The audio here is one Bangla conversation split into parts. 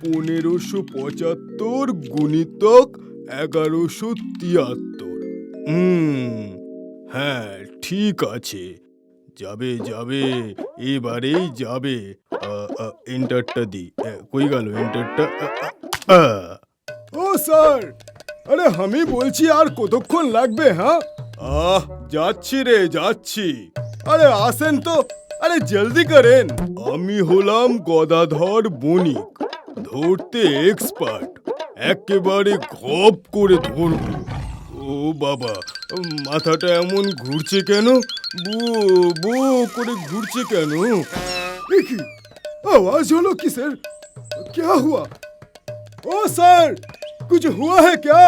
পনেরোশো পঁচাত্তর গুণিতক এগারোশো তিয়াত্তর। হুম হ্যাঁ ঠিক আছে। যাবে যাবে, এবারেই যাবে। এন্টারটা দি। কই গেল এন্টারটা ও, স্যার! আরে, আমি বলছি আর কতক্ষণ লাগবে হ্যাঁ? আহ, যাচ্ছি রে, যাচ্ছি। আরে, আসেন তো। আরে, জলদি করেন। আমি হলাম গদাধর বণিক। ধরতে এক্সপার্ট একেবারে ঘপ করে ধরবো ও বাবা মাথাটা এমন ঘুরছে কেন বু বু করে ঘুরছে কেন দেখি আওয়াজ হলো কিসের क्या हुआ ओ सर कुछ हुआ है क्या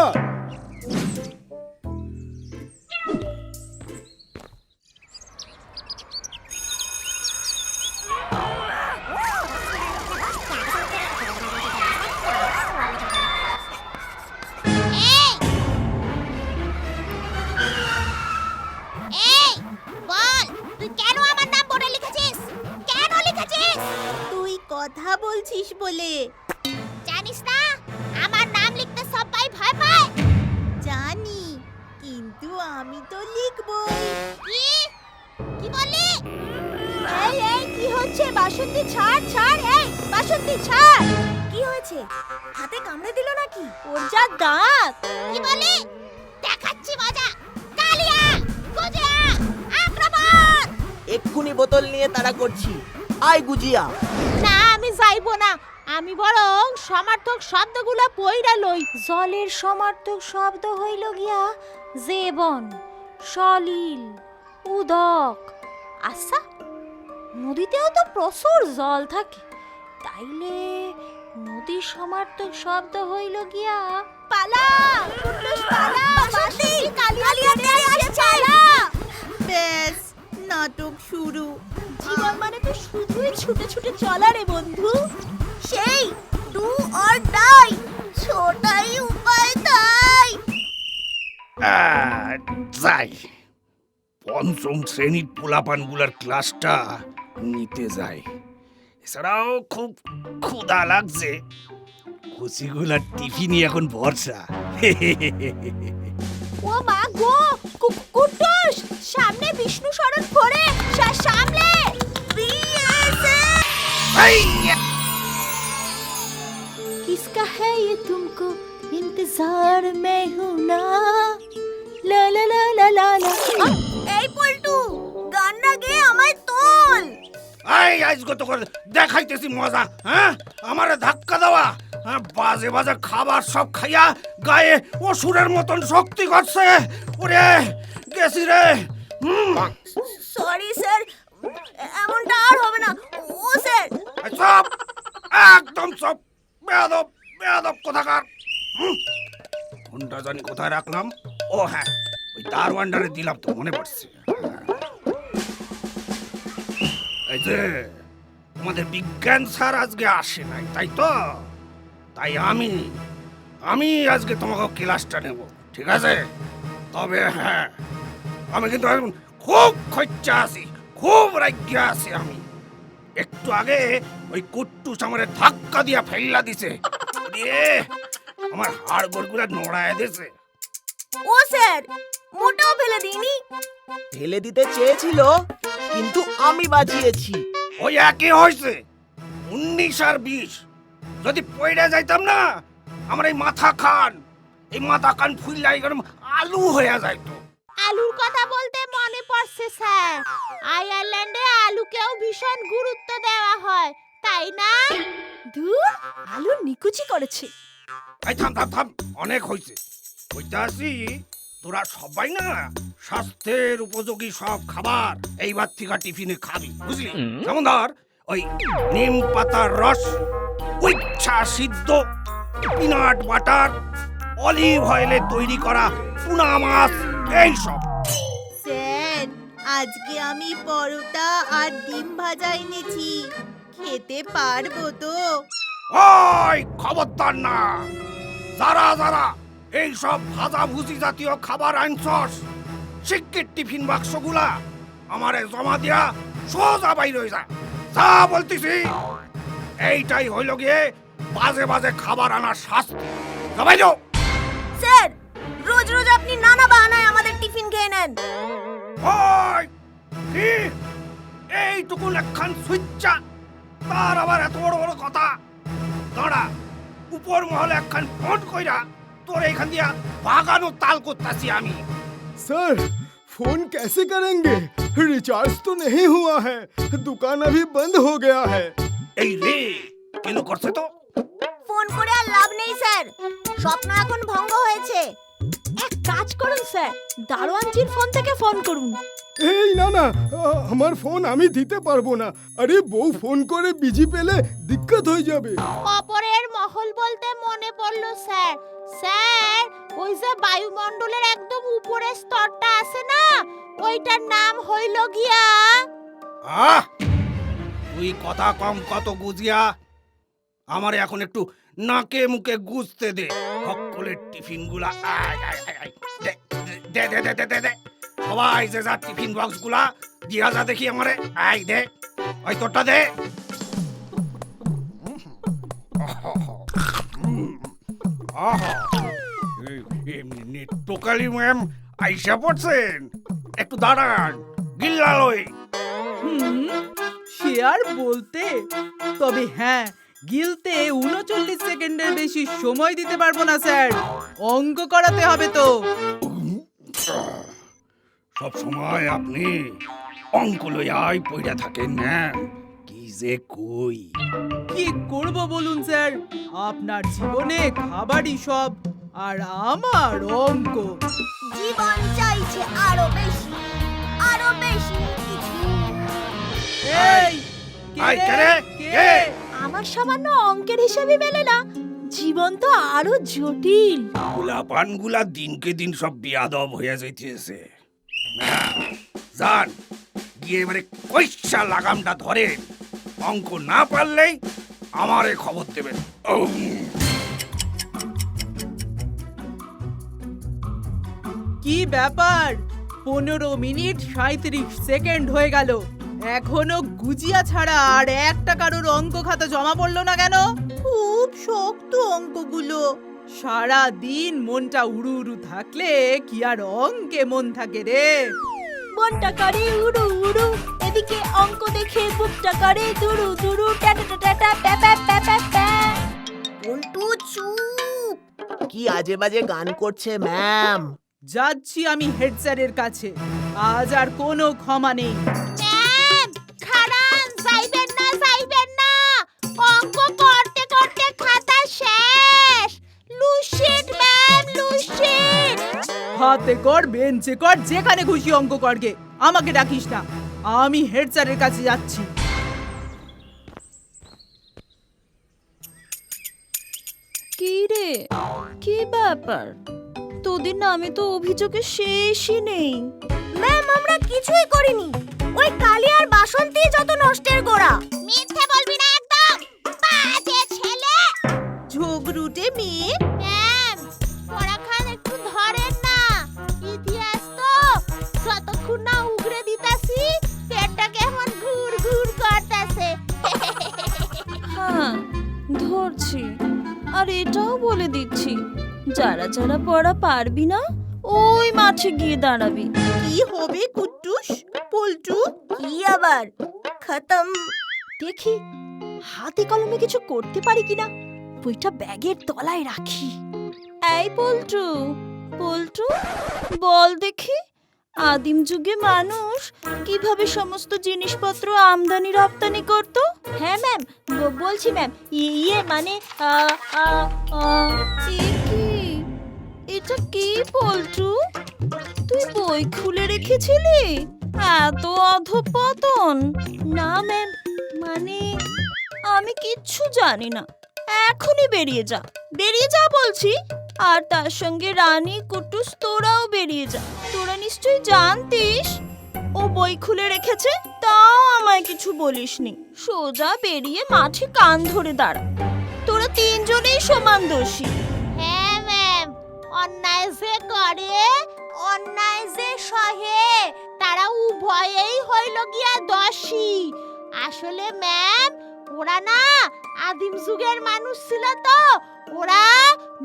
হয়েছে হাতে কামড়ে দিল নাকি? ওর যা দাঁত! কি বললি দেখাচ্ছি মজা। কালিয়া গুজিয়া আক্রমণ! এক্ষুনি বোতল নিয়ে তাড়া করছি। আয় গুজিয়া। না আমি যাইবো না। আমি বরং সমার্থক শব্দগুলো পইরা লই। জলের সমার্থক শব্দ হইল গিয়া জেবন সলিল উদক। আচ্ছা নদীতেও তো প্রচুর জল থাকে। তাইলে নদীর সমার্থক শব্দ হইল গিয়া পালা! পালা! বাসন্তী কালিয়া তেরে আসছে পালা। নাটক শুরু। জীবন মানে তো শুধুই ছুটে ছুটে চলা রে বন্ধু। সেই ডু অর ডাই ছোটাই উপায় তাই। যাই। পঞ্চম শ্রেণির পোলাপানগুলার ক্লাসটা নিতে যাই। এছাড়াও খুব ক্ষুধা লাগছে কচিগুলার টিফিনই এখন ভরসা ও মা গো কু- কুটুস সামনে বিষ্ণু শরণ পড়ে সা- সামনে किसका है ये तुमको इंतजार में हूँ ना লা লা লা লা লা লা এই পল্টু গান না গেয়ে আমায় তোল এই আজকে তো করে দেখাইতেছি মজা হ্যাঁ? আমারে ধাক্কা দেওয়া। হ্যাঁ, বাজে বাজে খাবার সব খাইয়া গায়ে অসুরের মতন শক্তি করছে। ওরে গেছি রে। হুম। সরি স্যার এমনটা আর হবে না। ও স্যার চুপ একদম চুপ বেয়াদব বেয়াদব কোথাকার? ফোনটা জানি কোথায় রাখলাম? ও হ্যাঁ ওই দারওয়ান্ডারে দিলাম তো মনে পড়ছে। এই যে আমাদের বিজ্ঞান স্যার আজকে আসে নাই, তাই তো? তাই আমি আমি আজকে তোমাকে ক্লাসটা নেব, ঠিক আছে? তবে হ্যাঁ আমি কিন্তু খুব খরচা আছি, খুব রাজ্যা আছি আমি। একটু আগে ওই কুট্টুস আমারে ধাক্কা দিয়া ফেললা দিছে। দিয়ে আমার হাড় গোড়গুলা নড়ায় দিছে। ও স্যার মোটেও ফেলে দিইনি। ঢেলে দিতে চেয়েছিল কিন্তু আমি বাঁচিয়েছি ওই একই হয়েছে উনিশ আর বিশ। যদি পয়রা যাইতাম না আমার এই মাথা খান এই মাথা কান ফুললাই গরম আলু হয়ে যাইতো। আলুর কথা বলতে মনে পড়ছে স্যার। আয়ারল্যান্ডে আলুকেও ভীষণ গুরুত্ব দেওয়া হয় তাই না? ধুর আলু নিকুচি করেছে। এই থাম থাম থাম অনেক হয়েছে কইতাছি তোরা সবাই না স্বাস্থ্যের উপযোগী সব খাবার এইবার থেকে টিফিনে খাবি বুঝলি? যেমন ধর ওই নিম পাতার রস উচ্ছা সিদ্ধ পিনাট বাটার অলিভ অয়েলে তৈরি করা পুনা মাছ এইসব স্যার আজকে আমি পরোটা আর ডিম ভাজা এনেছি। খেতে পারব তো? ওই খবরদার না যারা যারা এই সব ভাজা ভুজি জাতীয় খাবার আনছস। শিক্ষিত টিফিন বাক্সগুলা আমারে জমা দিয়া সোজা বাইর হয়ে যা যা বলতেছি। এইটাই হইল গিয়ে বাজে বাজে খাবার আনার শাস্তি। সবাই যাও স্যার রোজ রোজ আপনি নানা বাহানায় আমাদের টিফিন খেয়ে নেন। ওই কি? এইটুকু একখান সুইচ্চা। তার আবার এত বড় বড় কথা। দাঁড়া উপর মহলে একখান ফোন কইরা তোর এইখান দিয়া বাগানো তাল করতাছি আমি सर फोन कैसे करेंगे रिचार्ज तो नहीं हुआ है दुकान अभी बंद हो गया है এই রে কেন করছে তো ফোন করে আর লাভ নেই স্যার স্বপ্ন এখন ভঙ্গ হয়েছে এক কাজ করুন স্যার দারোয়ানজির ফোন থেকে ফোন করুন এই না না আ, আমার ফোন আমি দিতে পারবো না আরে বউ ফোন করে বিজি পেলে দিক্কত হয়ে যাবে অপরের মহল বলতে মনে পড়লো স্যার স্যার, ওই যে বায়ুমণ্ডলের একদম উপরের স্তরটা আছে না, ওইটার নাম হইল গিয়া। আহ! তুই কথা কম কত গুজিয়া আমার এখন একটু নাকে মুখে গুজতে দে। সকলের টিফিনগুলা আয় আয় আয় আয়। দে দে দে দে দে দে দে। সবাই যে যা টিফিন বক্সগুলা দিয়া যা দেখি আমারে। আয়, দে। ওই তোরটা দে। টোকালি ম্যাম। আইসা পড়ছেন? একটু দাঁড়ান গিল্লা লই হুম সে আর বলতে? তবে হ্যাঁ গিলতে উনচল্লিশ সেকেন্ডের বেশি সময় দিতে পারব না স্যার। অঙ্ক করাতে হবে তো। সব সময় আপনি অঙ্ক লইয়াই পইরা থাকেন কি যে কই? কি করব বলুন স্যার? আপনার জীবনে খাবারই সব আর আমার অঙ্ক। জীবন চাইছে আরও বেশি আরও বেশি কিছু। এই আই, কে? আমার সামান্য অঙ্কের হিসেবে মেলে না জীবন তো আরও জটিল। গুলা পানগুলা দিনকে দিন সব বিয়াদব হয়ে যাইতেছে। যান গিয়ে এবারে কইসা লাগামটা ধরেন। অঙ্ক না পারলেই আমারে খবর দেবেন। কি ব্যাপার? পনেরো মিনিট সাঁত্রিশ সেকেন্ড হয়ে গেল। এখনও গুজিয়া ছাড়া আর একটা কারোর অঙ্ক খাতা জমা পড়ল না কেন? খুব শক্ত অঙ্কগুলো। সারা দিন মনটা উড়ু উড়ু থাকলে কি আর অঙ্কে মন থাকে রে? মনটা করে উড়ু উড়ু। এদিকে অঙ্ক দেখে বুকটা করে দুরু দুরু টাটা টাটা প্যা প্যা প্যা পল্টু চুপ। কি আজে বাজে গান করছে ম্যাম? যাচ্ছি আমি হেড স্যারের কাছে। আজ আর কোনো ক্ষমা নেই। ম্যাম খারান যাইবেন না যাইবেন না। অঙ্ক করতে করতে খাতা শেষ। লুশিট ম্যাম লুশিট হাতে কর বেঞ্চে কর যেখানে খুশি অঙ্ক করগে। আমাকে ডাকিস না। আমি হেড স্যারের কাছে যাচ্ছি। কি রে? কি ব্যাপার? তোদের নামে তো অভিযোগের শেষই নেই। ম্যাম আমরা কিছুই করিনি। ওই কালি আর বাসন্তী যত নষ্টের গোড়া। মিথ্যে বলবি না একদম। বাজে ছেলে। ঝগড়ুটে মেয়ে। যারা যারা পড়া পারবি না? ওই মাঠে গিয়ে দাঁড়াবি। কি হবে কুট্টুস? পল্টু? কি আবার? খতম। দেখি হাতে কলমে কিছু করতে পারি কিনা? বইটা ব্যাগের তলায় রাখি। এই পল্টু পল্টু বল দেখি। আদিম যুগে মানুষ কীভাবে সমস্ত জিনিসপত্র আমদানি রপ্তানি করত? হ্যাঁ ম্যাম। বলছি ম্যাম। ইয়ে মানে আ, আ, আ, এটা কি পল্টু তুই বই খুলে রেখেছিলি? এত অধপতন। না ম্যাম মানে আমি কিচ্ছু জানি না। এখনই বেরিয়ে যা। বেরিয়ে যা বলছি। আর তার সঙ্গে রানী কুটুস তোরাও বেরিয়ে যা। তোরা নিশ্চয়ই জানতিস? ও বই খুলে রেখেছে, তাও আমায় কিছু বলিসনি। সোজা বেরিয়ে মাঠে কান ধরে দাঁড়া। তোরা তিনজনেই সমান দোষী। অন্যায় যে করে, অন্যায় যে সহে, তারা উভয়েই হইল গিয়া দোষী। আসলে ম্যাম, ওরা না আদিম যুগের মানুষ ছিল তো, ওরা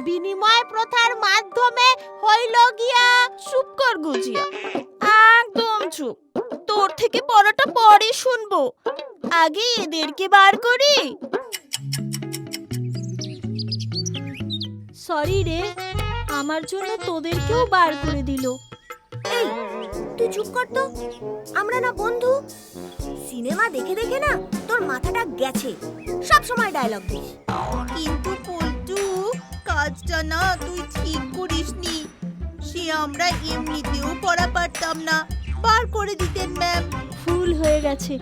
বিনিময় প্রথার মাধ্যমে হইল গিয়া চুপ কর গুজিয়া একদম চুপ। তোর থেকে পড়াটা পরে শুনব। আগে এদেরকে বার করি। সরি রে। আমার জন্য তোদেরকেও বার করে দিল। এই তুই চুপ কর তো। আমরা না বন্ধু। সিনেমা দেখে দেখে না তোর মাথাটা গেছে। সব সময় ডায়লগ দিস। কিন্তু পল্টু কাজটা না তুই ঠিক করিসনি। সে আমরা এমনিতেও পড়া পারতাম না। বার করে দিতেন ম্যাম ভুল হয়ে গেছে।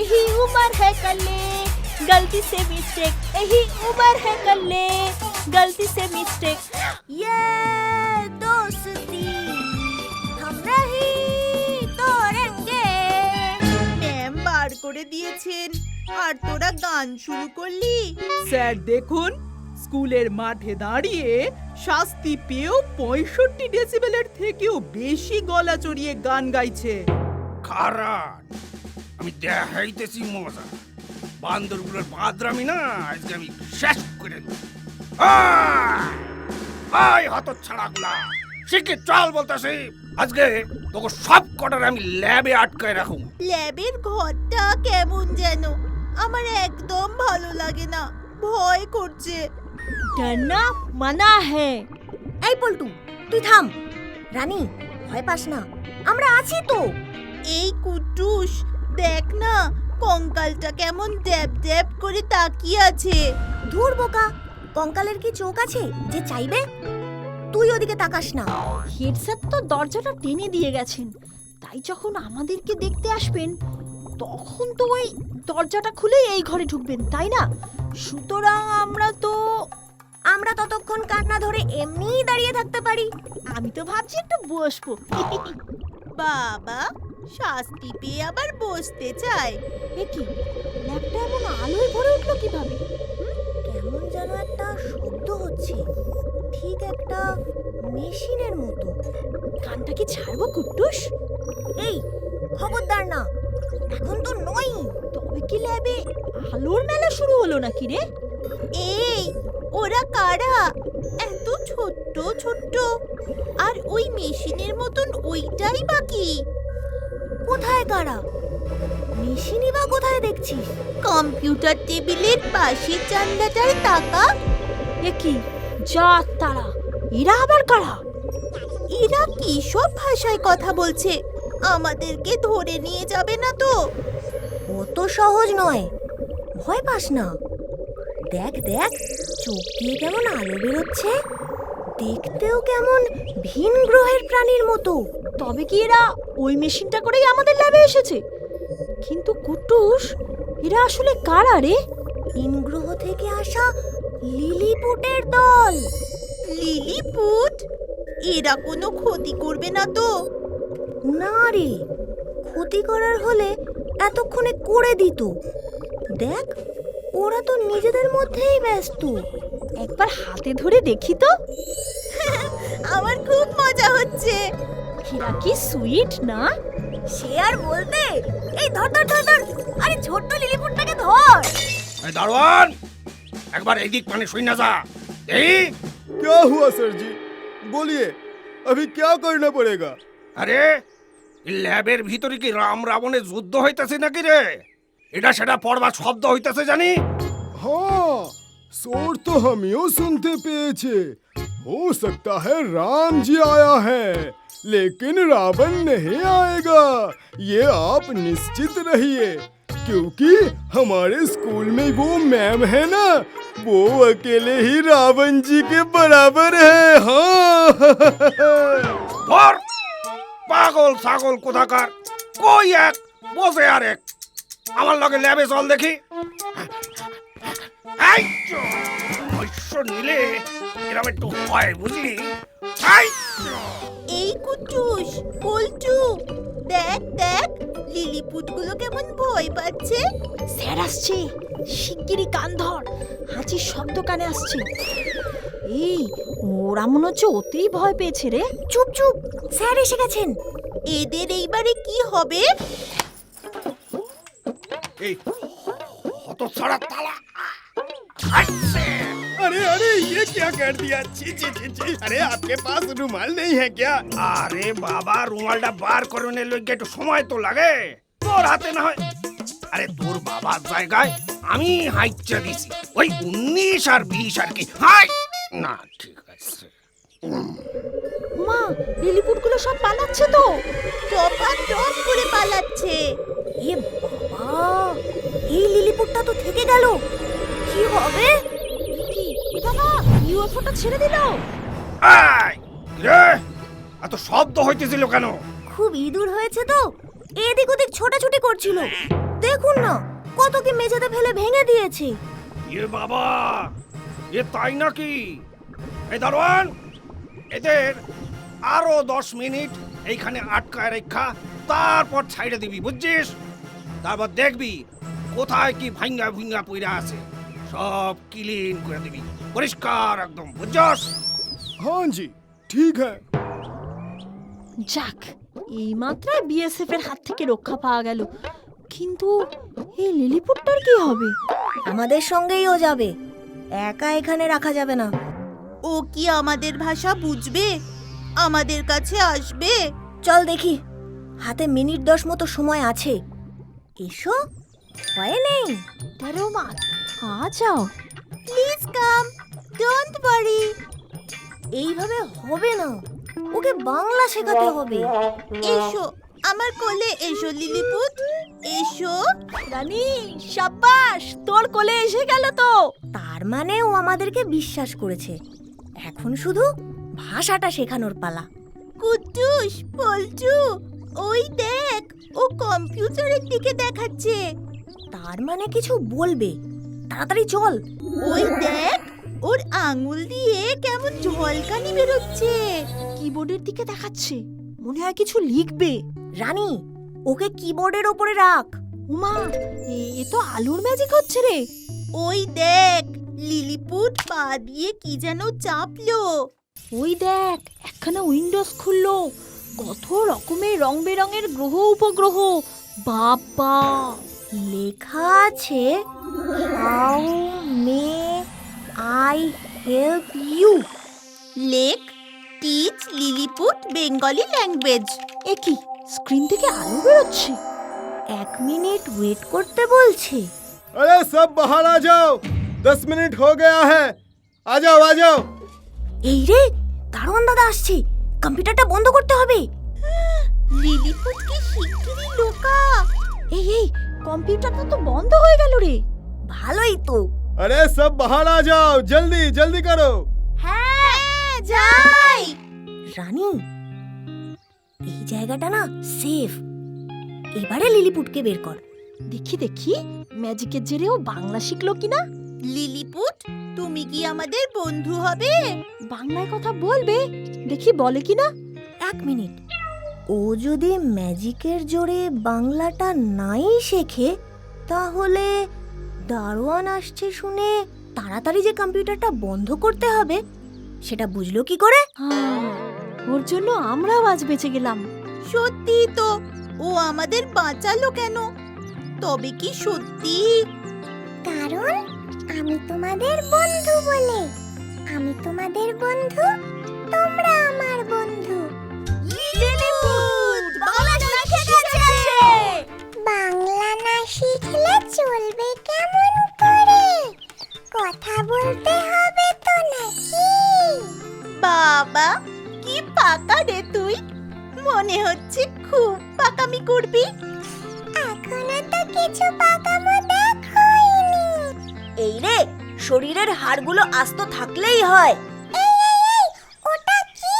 এই উমর হ্যায় কালে গলতি সে মিস্টেক এই উমর হ্যায় কালে গলতি সে মিস্টেক ये दोस्ती हम नहीं तोड़ेंगे ম্যাম বার করে দিয়েছেন আর তোরা গান শুরু করলি স্যার দেখুন স্কুলের মাঠে দাঁড়িয়ে শাস্তি পেয়েও পঁয়ষট্টি ডেসিবেলের থেকেও বেশি গলা চড়িয়ে গান গাইছে খারাপ আমি দেখাইতেছি মজা বান্দরগুলোর বাদরামি না আজকে আমি শেষ করে দেবো আয় হত ছাড়াগুলা শিখে চল বলতেছি? আজকে তোকে সব কটার আমি ল্যাবে আটকায় রাখো ল্যাবের ঘরটা কেমন যেন? আমার একদম ভালো লাগে না। ভয় করছে। ডরনা মানা হে। এই পল্টু তুই থাম। রানী ভয় পাস না। আমরা আছি তো। এই কুটুস দেখ না কঙ্কালটা কেমন ড্যাব ড্যাব করে তাকিয়ে আছে। ধুর বোকা কঙ্কালের কি চোখ আছে যে চাইবে? তুই ওদিকে তাকাস না। হেড স্যার তো দরজাটা টেনে দিয়ে গেছেন। তাই যখন আমাদেরকে দেখতে আসবেন তখন তো ওই দরজাটা খুলে এই ঘরে ঢুকবেন তাই না? সুতরাং আমরা তো আমরা ততক্ষণ কান্না ধরে এমনিই দাঁড়িয়ে থাকতে পারি। আমি তো ভাবছি একটু বসবো। বাবা শাস্তি পেয়ে আবার বসতে চায়। এ কি ল্যাপটা এমন আলোয় ভরে উঠল কীভাবে? যেন একটা শব্দ হচ্ছে। ঠিক একটা মেশিনের মতো। কানটা কি ছাড়বো কুট্টুস? এই, খবরদার না। এখন তো নই তবে কি ল্যাবে আলোর মেলা শুরু হলো নাকি রে? এই, ওরা কারা? এত ছোট্ট ছোট্ট। আর ওই মেশিনের মতন ওইটাই বাকি কোথায় কারা? মেশিনই বা কোথায় দেখছিস? কম্পিউটার টেবিলের পাশের জানলাটায় তাকা এ কি যা তারা এরা আবার কারা? এরা কি সব ভাষায় কথা বলছে? আমাদেরকে ধরে নিয়ে যাবে না তো? অত সহজ নয়। ভয় পাস না। দেখ দেখ চোখ দিয়ে কেমন আলো বেরোচ্ছে। দেখতেও কেমন ভিন গ্রহের প্রাণীর মতো। তবে কি এরা ওই মেশিনটা করেই আমাদের ল্যাবে এসেছে? কিন্তু কুটুস এরা আসলে কারা রে? ভিন গ্রহ থেকে আসা লিলিপুটের দল। লিলিপুট? এরা কোনো ক্ষতি করবে না তো। না রে ক্ষতি করার হলে এতক্ষণে করে দিত। দেখ ওরা তো নিজেদের মধ্যেই ব্যস্ত। একবার হাতে ধরে দেখি তো। আমার খুব মজা হচ্ছে। এরা কি সুইট না? সে আর বলতে এই ধর ধর ধর ধর আরে ছোট্ট লিলিপুটটাকে ধর এই দারোয়ান একবার এদিক মানে শুই না যা এই क्या हुआ सर जी बोलिए अभी क्या करना पड़ेगा আরে এই ল্যাবের ভিতরে কি রাম রাবণের যুদ্ধ হইতাছে নাকি রে এটা সেটা পড়বার শব্দ হইতাছে জানি हाँ शोर तो हमियो सुनते पेचे हो सकता है राम जी आया है लेकिन रावण नहीं आएगा ये आप निश्चित रहिए क्योंकि हमारे स्कूल में वो मैम है ना वो अकेले ही रावण जी के बराबर है हाँ ধর পাগল ছাগল কোথাকার কই এক বসে আর এক আমার লগে ল্যাবে চল দেখি এই চো, নিলে এরম একটু হয় বুঝলি? এই চো। এই কুটুস পল্টু দেখ দেখ লিলিপুটগুলো কেমন ভয় পাচ্ছে। স্যার আসছে শিগগিরই কান ধর হাঁচির শব্দ কানে আসছে। এই ওরা মনে হচ্ছে ওতেই ভয় পেয়েছে রে। চুপ চুপ স্যার এসে গেছেন। এদের এইবারে কি হবে? এই হত ছাড়া তালা আছে। अरे अरे ये क्या कर दिया छी छी छी छी अरे आपके पास रुमाल नहीं है क्या আরে বাবা রুমালটা বার করে নিলে একটু সময় তো লাগে তোর হাতে না হয় আরে তোর বাবার জায়গায় আমি হাইচা দিছি ওই উনিশ আর বিশ আর কি হাই না ঠিক আছে মা লিলিপুটগুলো সব পালাচ্ছে তো টপা টপ করে পালাচ্ছে এ বাবা এই লিলিপুটটা তো থেকে গেল কি হবে কি এ বাবা ইউএফওটা ছেড়ে দিল। আয় রে এত শব্দ হইতেছিল কেন? খুব ইঁদুর হয়েছে তো এদিক ওদিক ছোটাছুটি করছিল। দেখুন না কত কি মেঝেতে ফেলে ভেঙে দিয়েছে। এ বাবা এ তাই নাকি? এই দারোয়ান এদের আরও দশ মিনিট এইখানে আটকায় রেখা তারপর ছাইড়ে দিবি বুঝছিস? তারপর দেখবি কোথায় কি ভাঙ্গা ভুঙ্গা পইরা আছে। সব ক্লিন করে দিবি। পরিষ্কার একদম বুঝছস? হ্যাঁ জি ঠিক হ্যাঁ। যাক এই মাত্রায় বিএসএফ এর হাত থেকে রক্ষা পাওয়া গেল। কিন্তু এই লিলিপুটটার কি হবে? আমাদের সঙ্গেই ও যাবে। একা এখানে রাখা যাবে না। ও কি আমাদের ভাষা বুঝবে? আমাদের কাছে আসবে? চল দেখি। হাতে মিনিট দশ মতো সময় আছে। এসো। ভয় নেই। তারও মা আ যাও। প্লিজ কাম ডোন্ট ওয়ারি এইভাবে হবে না। ওকে বাংলা শেখাতে হবে। এসো, আমার কোলে এসো, লিলিপুত। এসো, রানী, সাব্বাস, তোর কোলে এসে গেল তো। তার মানে ও আমাদেরকে বিশ্বাস করেছে। এখন শুধু ভাষাটা শেখানোর পালা। কুটুস পল্টু, ওই দেখ, ও কম্পিউটারের দিকে দেখাচ্ছে। তার মানে কিছু বলবে। তাড়াতাড়ি চল। ওই দেখ ওর আঙুল দিয়ে কেমন ঝলকানি বেরোচ্ছে। কিবোর্ডের দিকে দেখাচ্ছে। মনে হয় কিছু লিখবে। রানী ওকে কিবোর্ডের ওপরে রাখ। উমা এ তো আলুর ম্যাজিক হচ্ছে রে। ওই দেখ লিলিপুট পা দিয়ে কি যেন চাপলো। ওই দেখ একখানা উইন্ডোজ খুললো। কত রকমের রং বেরঙের গ্রহ উপগ্রহ বাবা লেখা আছে how may I help you lake teach Lilliput Bengali language এ কি? স্ক্রিন থেকে আলো বেরোচ্ছে। এক মিনিট ওয়েট করতে বলছে। আরে সব বাহার আ যাও দশ মিনিট হয়ে গয়া হ্যায় আ যাও আ যাও এই রে দারোয়ান দাদা আসছে। কম্পিউটারটা বন্ধ করতে হবে। লিলিপুটকে শিগগিরই লোকা? এই এই কম্পিউটারটা তো বন্ধ হয়ে গেল রে। ভালোই তো। আরে সব বাহারা যাও জলদি জলদি করো। হ্যাঁ যাই। রানী এই জায়গাটা না সেফ এবারে লিলিপুটকে বের কর। দেখি দেখি ম্যাজিকের জেরেও বাংলা শিখলো কিনা লিলিপুট তুমি কি আমাদের বন্ধু হবে? বাংলায় কথা বলবে দেখি বলে কিনা এক মিনিট। ও যদি ম্যাজিকের জোরে বাংলাটা নাই শেখে তাহলে দারোয়ান আসছে শুনে তাড়াতাড়ি যে কম্পিউটারটা বন্ধ করতে হবে সেটা বুঝলো কি করে? ওর জন্য আমরাও আজ বেঁচে গেলাম। সত্যি তো ও আমাদের বাঁচালো কেন? তবে কি সত্যি? কারণ আমি তোমাদের বন্ধু বলে আমি তোমাদের বন্ধু তোমরা আমার হচ্ছে খুব পাকামি করবি? এখনও তো কিছু পাকামো দেখোইনি। এই রে শরীরের হাড়গুলো আস্ত থাকলেই হয়। এই এই এই ওটা কি?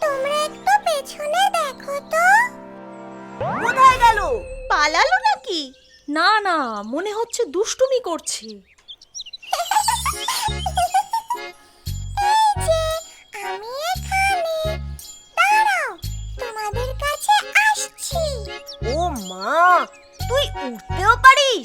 তোমরা একটু পেছনে দেখো তো। কোথায় গেল? পালালো নাকি? না না মনে হচ্ছে দুষ্টুমি করছে।